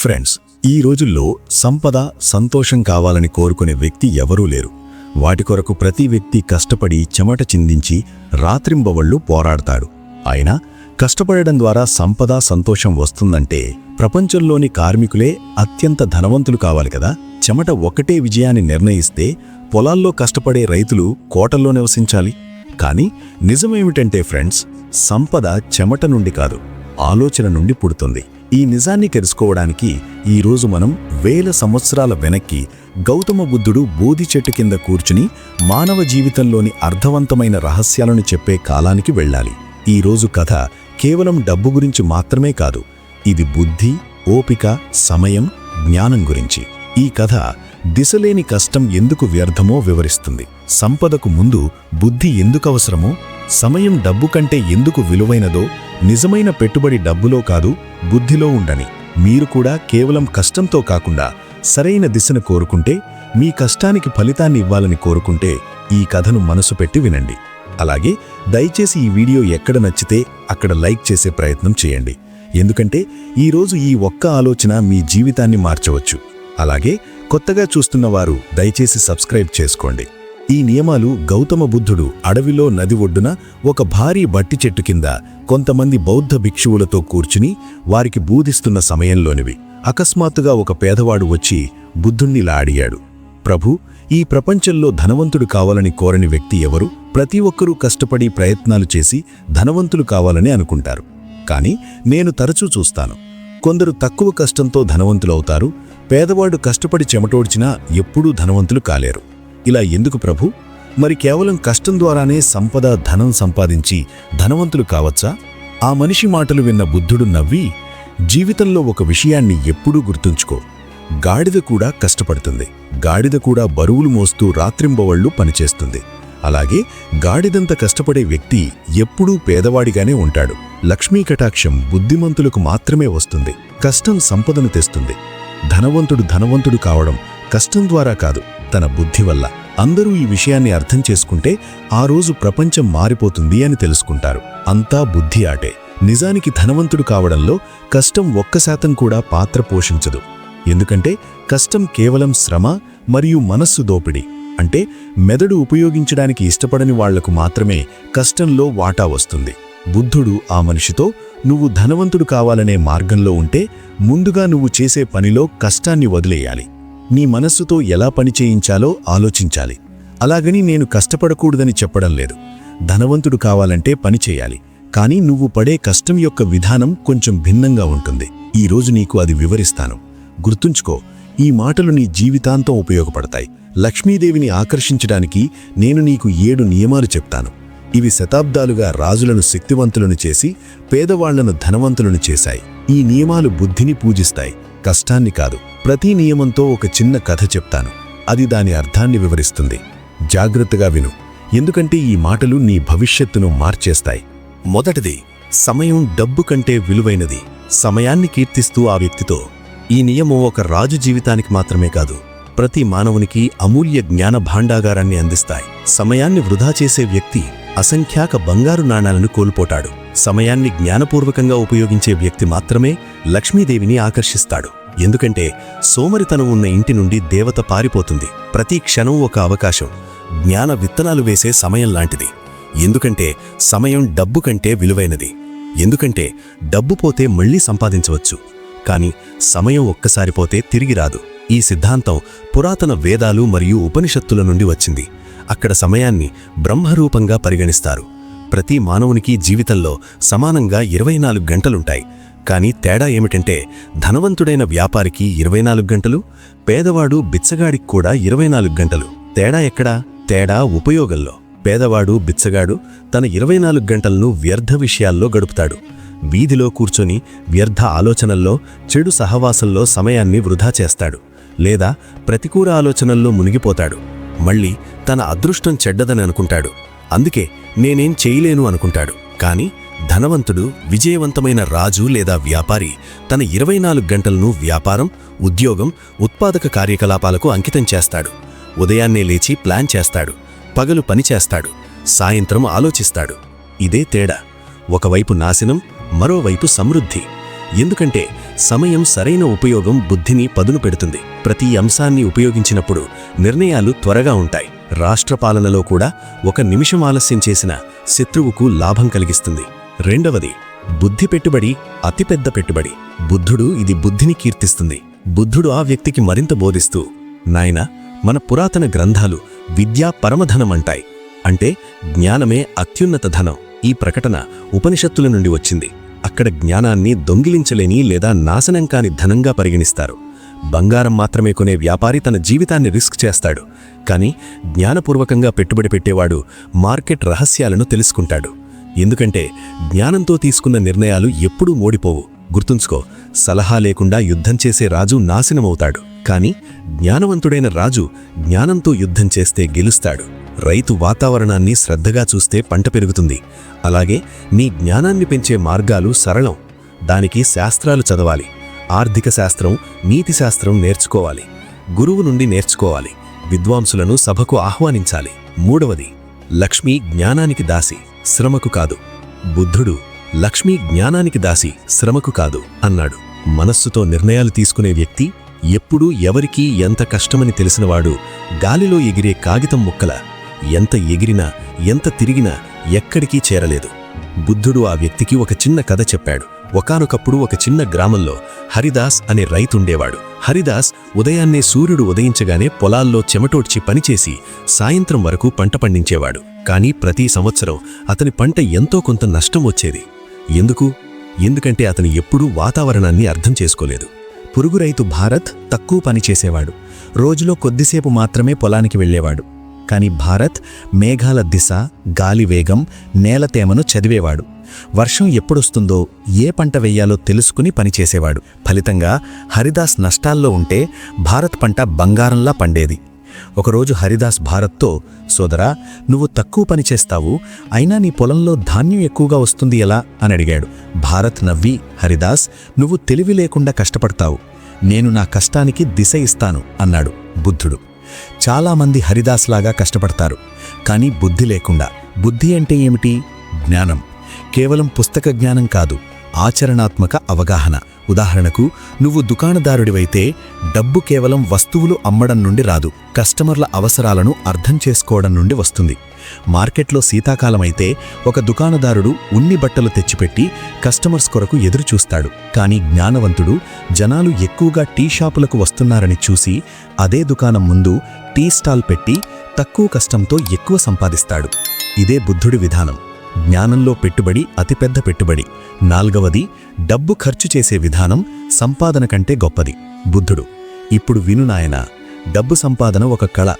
Friends ఈ రోజుల్లో సంపద సంతోషం కావాలని కోరుకునే వ్యక్తి ఎవరూ లేరు. వాటి కొరకు ప్రతి వ్యక్తి కష్టపడి చెమట చిందించి రాత్రింబవళ్ళు పోరాడతాడు. అయినా కష్టపడడం ద్వారా సంపద సంతోషం వస్తుందంటే ప్రపంచంలోని కార్మికులే అత్యంత ధనవంతులు కావాలి కదా? చెమట ఒకటే విజయాన్ని నిర్ణయిస్తే పొలాల్లో కష్టపడే రైతులు కోటల్లో నివసించాలి. కానీ నిజమేమిటంటే ఫ్రెండ్స్ సంపద చెమట నుండి కాదు ఆలోచన నుండి పుడుతుంది. ఈ నిజాన్ని తెలుసుకోవడానికి ఈరోజు మనం వేల సంవత్సరాల వెనక్కి గౌతమ బుద్ధుడు బోధి చెట్టు కింద కూర్చుని మానవ జీవితంలోని అర్థవంతమైన రహస్యాలను చెప్పే కాలానికి వెళ్ళాలి. ఈ రోజు కథ కేవలం డబ్బు గురించి మాత్రమే కాదు ఇది బుద్ధి ఓపిక సమయం జ్ఞానం గురించి. ఈ కథ దిశలేని కష్టం ఎందుకు వ్యర్థమో వివరిస్తుంది. సంపదకు ముందు బుద్ధి ఎందుకు అవసరమో సమయం డబ్బు కంటే ఎందుకు విలువైనదో నిజమైన పెట్టుబడి డబ్బులో కాదు బుద్ధిలో ఉండని. మీరు కూడా కేవలం కష్టంతో కాకుండా సరైన దిశను కోరుకుంటే మీ కష్టానికి ఫలితాన్ని ఇవ్వాలని కోరుకుంటే ఈ కథను మనసు పెట్టి వినండి. అలాగే దయచేసి ఈ వీడియో ఎక్కడ నచ్చితే అక్కడ లైక్ చేసే ప్రయత్నం చేయండి. ఎందుకంటే ఈరోజు ఈ ఒక్క ఆలోచన మీ జీవితాన్ని మార్చవచ్చు. అలాగే కొత్తగా చూస్తున్న వారు దయచేసి సబ్స్క్రైబ్ చేసుకోండి. ఈ నియమాలు గౌతమ బుద్ధుడు అడవిలో నది ఒడ్డున ఒక భారీ బట్టి చెట్టు కింద కొంతమంది బౌద్ధ భిక్షువులతో కూర్చుని వారికి బూధిస్తున్న సమయంలోనివి. అకస్మాత్తుగా ఒక పేదవాడు వచ్చి బుద్ధుణ్ణిలా అడిగాడు. ప్రభు ఈ ప్రపంచంలో ధనవంతుడు కావాలని కోరని వ్యక్తి ఎవరు? ప్రతి ఒక్కరూ కష్టపడి ప్రయత్నాలు చేసి ధనవంతులు కావాలని అనుకుంటారు. కానీ నేను తరచూ చూస్తాను. కొందరు తక్కువ కష్టంతో ధనవంతులవుతారు. పేదవాడు కష్టపడి చెమటోడ్చినా ఎప్పుడూ ధనవంతులు కాలేరు. ఇలా ఎందుకు ప్రభు? మరి కేవలం కష్టం ద్వారానే సంపద ధనం సంపాదించి ధనవంతులు కావచ్చా? ఆ మనిషి మాటలు విన్న బుద్ధుడు నవ్వి జీవితంలో ఒక విషయాన్ని ఎప్పుడూ గుర్తుంచుకో. గాడిద కూడా కష్టపడుతుంది. గాడిద కూడా బరువులు మోస్తూ రాత్రింబవళ్ళు పనిచేస్తుంది. అలాగే గాడిదంత కష్టపడే వ్యక్తి ఎప్పుడూ పేదవాడిగానే ఉంటాడు. లక్ష్మీ కటాక్షం బుద్ధిమంతులకు మాత్రమే వస్తుంది. కష్టం సంపదను తెస్తుంది. ధనవంతుడు ధనవంతుడు కావడం కష్టం ద్వారా కాదు తన బుద్ధి వల్ల. అందరూ ఈ విషయాన్ని అర్థం చేసుకుంటే ఆ రోజు ప్రపంచం మారిపోతుంది అని తెలుసుకుంటారు. అంతా బుద్ధి ఆటే. నిజానికి ధనవంతుడు కావడంలో కష్టం ఒక్క శాతం కూడా పాత్ర పోషించదు. ఎందుకంటే కష్టం కేవలం శ్రమ మరియు మనస్సు దోపిడి. అంటే మెదడు ఉపయోగించడానికి ఇష్టపడని వాళ్ళకు మాత్రమే కష్టంలో వాటా వస్తుంది. బుద్ధుడు ఆ మనిషితో నువ్వు ధనవంతుడు కావాలనే మార్గంలో ఉంటే ముందుగా నువ్వు చేసే పనిలో కష్టాన్ని వదిలేయాలి. నీ మనస్సుతో ఎలా పని చేయించాలో ఆలోచించాలి. అలాగని నేను కష్టపడకూడదని చెప్పడం లేదు. ధనవంతుడు కావాలంటే పని చేయాలి. కానీ నువ్వు పడే కష్టం యొక్క విధానం కొంచెం భిన్నంగా ఉంటుంది. ఈరోజు నీకు అది వివరిస్తాను. గుర్తుంచుకో ఈ మాటలు నీ జీవితాంతం ఉపయోగపడతాయి. లక్ష్మీదేవిని ఆకర్షించడానికి నేను నీకు ఏడు నియమాలు చెప్తాను. ఇవి శతాబ్దాలుగా రాజులను శక్తివంతులను చేసి పేదవాళ్ళను ధనవంతులను చేశాయి. ఈ నియమాలు బుద్ధిని పూజిస్తాయి. కష్టాన్ని కాదు. ప్రతి నియమంతో ఒక చిన్న కథ చెప్తాను. అది దాని అర్థాన్ని వివరిస్తుంది. జాగ్రత్తగా విను. ఎందుకంటే ఈ మాటలు నీ భవిష్యత్తును మార్చేస్తాయి. మొదటిది సమయం డబ్బు కంటే విలువైనది. సమయాన్ని కీర్తిస్తూ ఆ వ్యక్తితో ఈ నియమం ఒక రాజు జీవితానికి మాత్రమే కాదు. ప్రతి మానవునికి అమూల్య జ్ఞాన భాండాగారాన్ని అందిస్తాయి. సమయాన్ని వృధా చేసే వ్యక్తి అసంఖ్యాక బంగారు నాణాలను కోల్పోతాడు. సమయాన్ని జ్ఞానపూర్వకంగా ఉపయోగించే వ్యక్తి మాత్రమే లక్ష్మీదేవిని ఆకర్షిస్తాడు. ఎందుకంటే సోమరితనం ఉన్న ఇంటి నుండి దేవత పారిపోతుంది. ప్రతి క్షణం ఒక అవకాశం. జ్ఞాన విత్తనాలు వేసే సమయం లాంటిది. ఎందుకంటే సమయం డబ్బు కంటే విలువైనది. ఎందుకంటే డబ్బు పోతే మళ్ళీ సంపాదించవచ్చు. కాని సమయం ఒక్కసారి పోతే తిరిగి రాదు. ఈ సిద్ధాంతం పురాతన వేదాలు మరియు ఉపనిషత్తుల నుండి వచ్చింది. అక్కడ సమయాన్ని బ్రహ్మరూపంగా పరిగణిస్తారు. ప్రతి మానవునికి జీవితంలో సమానంగా ఇరవై నాలుగు గంటలుంటాయి. కానీ తేడా ఏమిటంటే ధనవంతుడైన వ్యాపారికి ఇరవై నాలుగు గంటలు పేదవాడు బిచ్చగాడికి కూడా ఇరవై నాలుగు గంటలు. తేడా ఎక్కడా? తేడా ఉపయోగంలో. పేదవాడు బిచ్చగాడు తన ఇరవై నాలుగు గంటలను వ్యర్థ విషయాల్లో గడుపుతాడు. వీధిలో కూర్చొని వ్యర్థ ఆలోచనల్లో చెడు సహవాసంలో సమయాన్ని వృధా చేస్తాడు. లేదా ప్రతికూల ఆలోచనల్లో మునిగిపోతాడు. మళ్ళీ తన అదృష్టం చెడ్డదని అనుకుంటాడు. అందుకే నేనేం చేయలేను అనుకుంటాడు. కాని ధనవంతుడు విజయవంతమైన రాజు లేదా వ్యాపారి తన ఇరవై నాలుగు గంటలను వ్యాపారం ఉద్యోగం ఉత్పాదక కార్యకలాపాలకు అంకితం చేస్తాడు. ఉదయాన్నే లేచి ప్లాన్ చేస్తాడు. పగలు పని చేస్తాడు. సాయంత్రం ఆలోచిస్తాడు. ఇదే తేడా. ఒకవైపు నాశనం మరోవైపు సమృద్ధి. ఎందుకంటే సమయం సరైన ఉపయోగం బుద్ధిని పదును పెడుతుంది. ప్రతి అంశాన్ని ఉపయోగించినప్పుడు నిర్ణయాలు త్వరగా ఉంటాయి. రాష్ట్ర పాలనలో కూడా ఒక నిమిషం ఆలస్యం చేసిన శత్రువుకు లాభం కలిగిస్తుంది. రెండవది బుద్ధి పెట్టుబడి అతిపెద్ద పెట్టుబడి. బుద్ధుడు ఇది బుద్ధిని కీర్తిస్తుంది. బుద్ధుడు ఆ వ్యక్తికి మరింత బోధిస్తూ నాయనా మన పురాతన గ్రంథాలు విద్యా పరమధనమంటాయి అంటే జ్ఞానమే అత్యున్నత ధనం. ఈ ప్రకటన ఉపనిషత్తుల నుండి వచ్చింది. అక్కడ జ్ఞానాన్ని దొంగిలించలేని లేదా నాశనం కాని ధనంగా పరిగణిస్తారు. బంగారం మాత్రమే కొనే వ్యాపారి తన జీవితాన్ని రిస్క్ చేస్తాడు. కానీ జ్ఞానపూర్వకంగా పెట్టుబడి పెట్టేవాడు మార్కెట్ రహస్యాలను తెలుసుకుంటాడు. ఎందుకంటే జ్ఞానంతో తీసుకున్న నిర్ణయాలు ఎప్పుడూ ఓడిపోవు. గుర్తుంచుకో సలహా లేకుండా యుద్ధం చేసే రాజు నాశనమవుతాడు. కాని జ్ఞానవంతుడైన రాజు జ్ఞానంతో యుద్ధం చేస్తే గెలుస్తాడు. రైతు వాతావరణాన్ని శ్రద్ధగా చూస్తే పంట పెరుగుతుంది. అలాగే నీ జ్ఞానాన్ని పెంచే మార్గాలు సరళం. దానికి శాస్త్రాలు చదవాలి. ఆర్థిక శాస్త్రం నీతి శాస్త్రం నేర్చుకోవాలి. గురువు నుండి నేర్చుకోవాలి. విద్వాంసులను సభకు ఆహ్వానించాలి. మూడవది లక్ష్మి జ్ఞానానికి దాసి శ్రమకు కాదు. బుద్ధుడు లక్ష్మి జ్ఞానానికి దాసి శ్రమకు కాదు అన్నాడు. మనస్సుతో నిర్ణయాలు తీసుకునే వ్యక్తి ఎప్పుడూ ఎవరికీ ఎంత కష్టమని తెలిసినవాడు గాలిలో ఎగిరే కాగితం ముక్కల ఎంత ఎగిరినా ఎంత తిరిగినా ఎక్కడికీ చేరలేదు. బుద్ధుడు ఆ వ్యక్తికి ఒక చిన్న కథ చెప్పాడు. ఒకానొకప్పుడు ఒక చిన్న గ్రామంలో హరిదాస్ అనే రైతుండేవాడు. హరిదాస్ ఉదయాన్నే సూర్యుడు ఉదయించగానే పొలాల్లో చెమటోడ్చి పనిచేసి సాయంత్రం వరకు పంట పండించేవాడు. కానీ ప్రతి సంవత్సరం అతని పంట ఎంతో కొంత నష్టం వచ్చేది. ఎందుకు? ఎందుకంటే అతను ఎప్పుడూ వాతావరణాన్ని అర్థం చేసుకోలేదు. పురుగు రైతు భారత్ తక్కువ పనిచేసేవాడు రోజులో కొద్దిసేపు మాత్రమే పొలానికి వెళ్ళేవాడు. కాని భారత్ మేఘాల దిశ గాలి వేగం నేల తేమను చదివేవాడు. వర్షం ఎప్పుడొస్తుందో ఏ పంట వెయ్యాలో తెలుసుకుని పనిచేసేవాడు ఫలితంగా హరిదాస్ నష్టాల్లో ఉంటే భారత్ పంట బంగారంలా పండేది. ఒకరోజు హరిదాస్ భారత్తో సోదరా నువ్వు తక్కువ పని చేస్తావు అయినా నీ పొలంలో ధాన్యం ఎక్కువగా వస్తుంది ఎలా? అని అడిగాడు. భారత్ నవ్వి హరిదాస్ నువ్వు తెలివి లేకుండా కష్టపడతావు. నేను నా కష్టానికి దిశ ఇస్తాను అన్నాడు బుద్ధుడు. చాలామంది హరిదాస్లాగా కష్టపడతారు కానీ బుద్ధి లేకుండా. బుద్ధి అంటే ఏమిటి? జ్ఞానం. కేవలం పుస్తక జ్ఞానం కాదు. ఆచరణాత్మక అవగాహన. ఉదాహరణకు నువ్వు దుకాణదారుడివైతే డబ్బు కేవలం వస్తువులు అమ్మడం నుండి రాదు కస్టమర్ల అవసరాలను అర్థం చేసుకోవడం నుండి వస్తుంది. మార్కెట్లో శీతాకాలమైతే ఒక దుకాణదారుడు ఉన్ని బట్టలు తెచ్చిపెట్టి కస్టమర్స్ కొరకు ఎదురుచూస్తాడు. కానీ జ్ఞానవంతుడు జనాలు ఎక్కువగా టీ షాపులకు వస్తున్నారని చూసి అదే దుకాణం ముందు టీ స్టాల్ పెట్టి తక్కువ కష్టంతో ఎక్కువ సంపాదిస్తాడు. ఇదే బుద్ధుడి విధానం. జ్ఞానంలో పెట్టుబడి అతిపెద్ద పెట్టుబడి. నాల్గవది డబ్బు ఖర్చు చేసే విధానం సంపాదన కంటే గొప్పది. బుద్ధుడు ఇప్పుడు విను నాయనా డబ్బు సంపాదన ఒక కళ.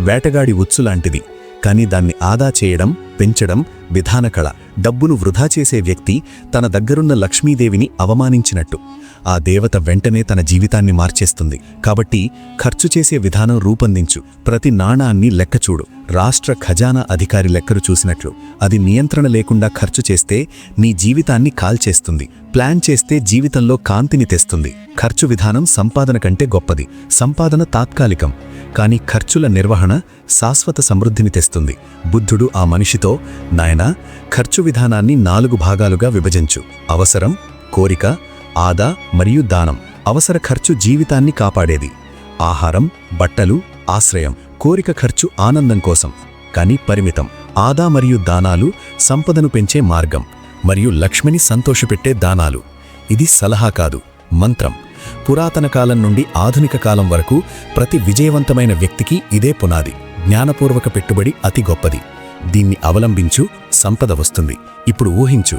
వేటగాడి ఉచ్చు లాంటిది. కానీ దాన్ని ఆదా చేయడం పెంచడం విధాన కళ డబ్బును వృధా చేసే వ్యక్తి తన దగ్గరున్న లక్ష్మీదేవిని అవమానించినట్టు. ఆ దేవత వెంటనే తన జీవితాన్ని మార్చేస్తుంది. కాబట్టి ఖర్చు చేసే విధానం రూపొందించు. ప్రతి నాణాన్ని లెక్కచూడు రాష్ట్ర ఖజానా అధికారి లెక్కరు చూసినట్లు. అది నియంత్రణ లేకుండా ఖర్చు చేస్తే నీ జీవితాన్ని కాల్చేస్తుంది. ప్లాన్ చేస్తే జీవితంలో కాంతిని తెస్తుంది. ఖర్చు విధానం సంపాదన కంటే గొప్పది. సంపాదన తాత్కాలికం. కానీ ఖర్చుల నిర్వహణ శాశ్వత సమృద్ధిని తెస్తుంది. బుద్ధుడు ఆ మనిషితో నాయనా ఖర్చు విధానాన్ని నాలుగు భాగాలుగా విభజించు. అవసరం కోరిక ఆదా మరియు దానం. అవసర ఖర్చు జీవితాన్ని కాపాడేది. ఆహారం బట్టలు ఆశ్రయం. కోరిక ఖర్చు ఆనందం కోసం. కానీ పరిమితం. ఆదా మరియు దానాలు సంపదను పెంచే మార్గం. మరియు లక్ష్మిని సంతోషపెట్టే దానాలు. ఇది సలహా కాదు మంత్రం. పురాతన కాలం నుండి ఆధునిక కాలం వరకు ప్రతి విజయవంతమైన వ్యక్తికి ఇదే పునాది జ్ఞానపూర్వక పెట్టుబడి అతి గొప్పది. దీన్ని అవలంబించు సంపద వస్తుంది. ఇప్పుడు ఊహించు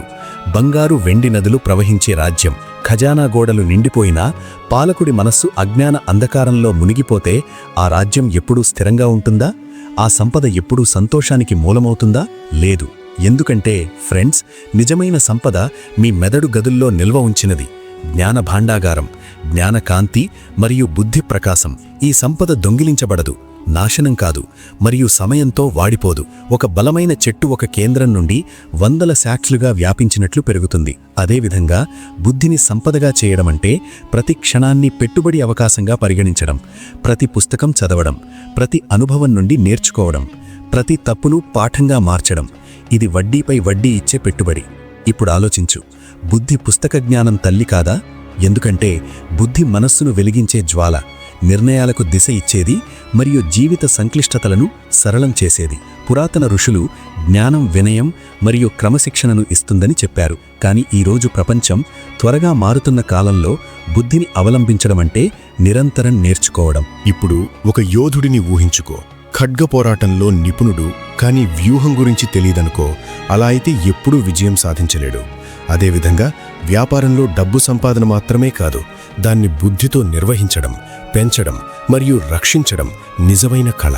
బంగారు వెండి నదులు ప్రవహించే రాజ్యం ఖజానా గోడలు నిండిపోయినా పాలకుడి మనస్సు అజ్ఞాన అంధకారంలో మునిగిపోతే ఆ రాజ్యం ఎప్పుడూ స్థిరంగా ఉంటుందా? ఆ సంపద ఎప్పుడూ సంతోషానికి మూలమవుతుందా? లేదు. ఎందుకంటే ఫ్రెండ్స్ నిజమైన సంపద మీ మెదడు గదుల్లో నిల్వ ఉంచినది. జ్ఞాన భాండాగారం జ్ఞానకాంతి మరియు బుద్ధి ప్రకాశం ఈ సంపద దొంగిలించబడదు నాశనం కాదు మరియు సమయంతో వాడిపోదు. ఒక బలమైన చెట్టు ఒక కేంద్రం నుండి వందల శాఖ్లుగా వ్యాపించినట్లు పెరుగుతుంది. అదేవిధంగా బుద్ధిని సంపదగా చేయడమంటే ప్రతి క్షణాన్ని పెట్టుబడి అవకాశంగా పరిగణించడం ప్రతి పుస్తకం చదవడం ప్రతి అనుభవం నుండి నేర్చుకోవడం ప్రతి తప్పును పాఠంగా మార్చడం. ఇది వడ్డీపై వడ్డీ ఇచ్చే పెట్టుబడి. ఇప్పుడు ఆలోచించు. బుద్ధి పుస్తక జ్ఞానం తల్లి కాదా? ఎందుకంటే బుద్ధి మనస్సును వెలిగించే జ్వాల నిర్ణయాలకు దిశ ఇచ్చేది మరియు జీవిత సంక్లిష్టతలను సరళం చేసేది. పురాతన ఋషులు జ్ఞానం వినయం మరియు క్రమశిక్షణను ఇస్తుందని చెప్పారు. కానీ ఈరోజు ప్రపంచం త్వరగా మారుతున్న కాలంలో బుద్ధిని అవలంబించడమంటే నిరంతరం నేర్చుకోవడం. ఇప్పుడు ఒక యోధుడిని ఊహించుకో. ఖడ్గ పోరాటంలో నిపుణుడు కానీ వ్యూహం గురించి తెలియదనుకో. అలా అయితే ఎప్పుడూ విజయం సాధించలేడు. అదేవిధంగా వ్యాపారంలో డబ్బు సంపాదన మాత్రమే కాదు దాన్ని బుద్ధితో నిర్వహించడం పెంచడం మరియు రక్షించడం నిజమైన కళ.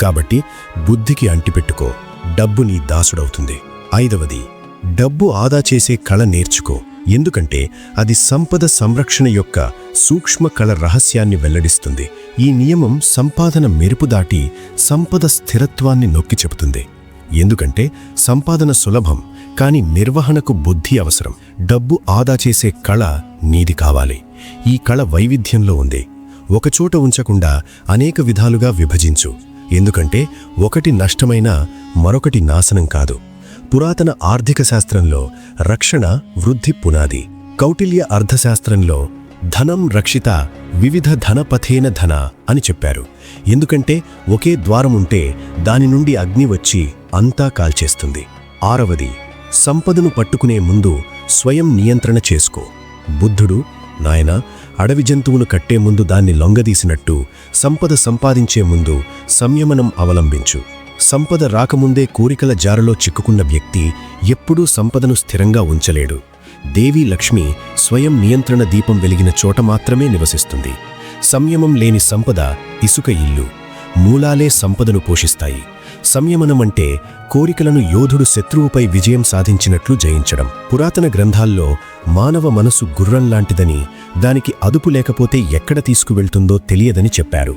కాబట్టి బుద్ధికి అంటిపెట్టుకో డబ్బు నీ దాసుడవుతుంది. ఐదవది డబ్బు ఆదా చేసే కళ నేర్చుకో. ఎందుకంటే అది సంపద సంరక్షణ యొక్క సూక్ష్మ కళ రహస్యాన్ని వెల్లడిస్తుంది. ఈ నియమం సంపాదన మెరుపు దాటి సంపద స్థిరత్వాన్ని నొక్కి చెబుతుంది. ఎందుకంటే సంపాదన సులభం కాని నిర్వహణకు బుద్ధి అవసరం. డబ్బు ఆదా చేసే కళ నీది కావాలి. ఈ కళ వైవిధ్యంలో ఉంది. ఒకచోట ఉంచకుండా అనేక విధాలుగా విభజించు. ఎందుకంటే ఒకటి నష్టమైనా మరొకటి నాశనం కాదు. పురాతన ఆర్థిక శాస్త్రంలో రక్షణ వృద్ధి పునాది. కౌటిల్య అర్థశాస్త్రంలో ధనం రక్షిత వివిధ ధనపథేన ధన అని చెప్పారు. ఎందుకంటే ఒకే ద్వారం ఉంటే దాని నుండి అగ్ని వచ్చి అంతా కాల్చేస్తుంది. ఆరవది సంపదను పట్టుకునే ముందు స్వయం నియంత్రణ చేసుకో. బుద్ధుడు నాయన అడవి జంతువును కట్టే ముందు దాన్ని లొంగదీసినట్టు సంపద సంపాదించే ముందు సంయమనం అవలంబించు. సంపద రాకముందే కోరికల జారలో చిక్కుకున్న వ్యక్తి ఎప్పుడూ సంపదను స్థిరంగా ఉంచలేడు. దేవీ లక్ష్మి స్వయం నియంత్రణ దీపం వెలిగిన చోట మాత్రమే నివసిస్తుంది. సంయమం లేని సంపద ఇసుక ఇల్లు. మూలాలే సంపదను పోషిస్తాయి. సంయమనమంటే కోరికలను యోధుడు శత్రువుపై విజయం సాధించినట్లు జయించడం. పురాతన గ్రంథాల్లో మానవ మనసు గుర్రం లాంటిదని దానికి అదుపు లేకపోతే ఎక్కడ తీసుకువెళ్తుందో తెలియదని చెప్పారు.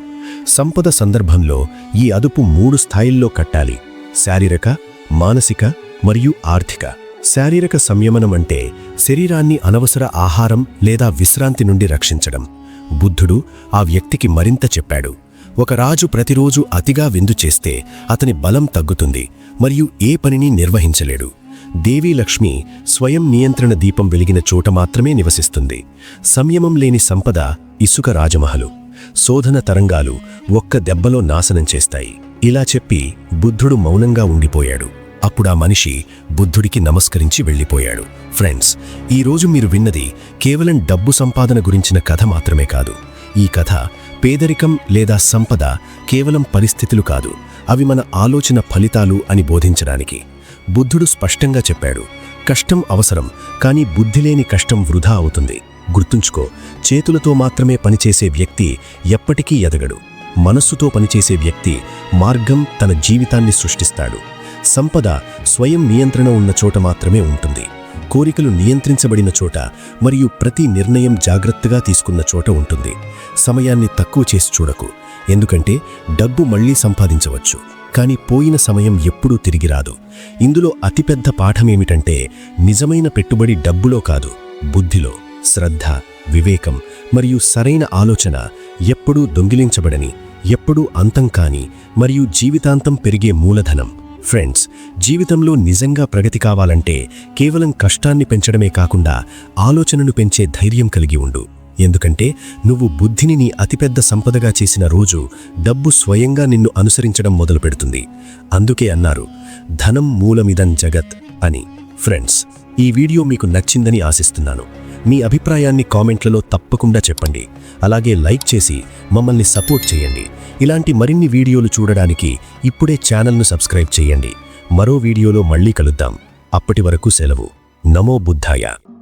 సంపద సందర్భంలో ఈ అదుపు మూడు స్థాయిల్లో కట్టాలి. శారీరక మానసిక మరియు ఆర్థిక. శారీరక సంయమనం అంటే శరీరాన్ని అనవసర ఆహారం లేదా విశ్రాంతి నుండి రక్షించడం. బుద్ధుడు ఆ వ్యక్తికి మరింత చెప్పాడు. ఒక రాజు ప్రతిరోజు అతిగా విందు చేస్తే అతని బలం తగ్గుతుంది మరియు ఏ పనిని నిర్వహించలేడు. దేవీలక్ష్మి స్వయం నియంత్రణ దీపం వెలిగిన చోట మాత్రమే నివసిస్తుంది. సంయమం లేని సంపద ఇసుక రాజమహలు. శోధన తరంగాలు ఒక్క దెబ్బలో నాశనం చేస్తాయి. ఇలా చెప్పి బుద్ధుడు మౌనంగా ఉండిపోయాడు. అప్పుడా మనిషి బుద్ధుడికి నమస్కరించి వెళ్ళిపోయాడు. ఫ్రెండ్స్ ఈరోజు మీరు విన్నది కేవలం డబ్బు సంపాదన గురించిన కథ మాత్రమే కాదు. ఈ కథ పేదరికం లేదా సంపద కేవలం పరిస్థితులు కాదు అవి మన ఆలోచన ఫలితాలు అని బోధించడానికి. బుద్ధుడు స్పష్టంగా చెప్పాడు కష్టం అవసరం కానీ బుద్ధిలేని కష్టం వృధా అవుతుంది. గుర్తుంచుకో చేతులతో మాత్రమే పనిచేసే వ్యక్తి ఎప్పటికీ ఎదగడు. మనస్సుతో పనిచేసే వ్యక్తి మార్గం తన జీవితాన్ని సృష్టిస్తాడు. సంపద స్వయం నియంత్రణ ఉన్న చోట మాత్రమే ఉంటుంది. కోరికలు నియంత్రించబడిన చోట మరియు ప్రతి నిర్ణయం జాగ్రత్తగా తీసుకున్న చోట ఉంటుంది. సమయాన్ని తక్కువ చేసి చూడకు. ఎందుకంటే డబ్బు మళ్ళీ సంపాదించవచ్చు. కానీ పోయిన సమయం ఎప్పుడూ తిరిగి రాదు. ఇందులో అతిపెద్ద పాఠమేమిటంటే నిజమైన పెట్టుబడి డబ్బులో కాదు బుద్ధిలో. శ్రద్ధ వివేకం మరియు సరైన ఆలోచన ఎప్పుడూ దొంగిలించబడని ఎప్పుడూ అంతం కాని మరియు జీవితాంతం పెరిగే మూలధనం. ఫ్రెండ్స్ జీవితంలో నిజంగా ప్రగతి కావాలంటే కేవలం కష్టాన్ని పెంచడమే కాకుండా ఆలోచనను పెంచే ధైర్యం కలిగి ఉండు. ఎందుకంటే నువ్వు బుద్ధిని నీ అతిపెద్ద సంపదగా చేసిన రోజు డబ్బు స్వయంగా నిన్ను అనుసరించడం మొదలుపెడుతుంది. అందుకే అన్నారు ధనం మూలమిదం జగత్ అని. ఫ్రెండ్స్ ఈ వీడియో మీకు నచ్చిందని ఆశిస్తున్నాను. మీ అభిప్రాయాన్ని కామెంట్లలో తప్పకుండా చెప్పండి. అలాగే లైక్ చేసి మమ్మల్ని సపోర్ట్ చేయండి. ఇలాంటి మరిన్ని వీడియోలు చూడడానికి ఇప్పుడే ఛానల్ను సబ్స్క్రైబ్ చేయండి. మరో వీడియోలో మళ్ళీ కలుద్దాం. అప్పటి వరకు సెలవు. నమో బుద్ధాయ.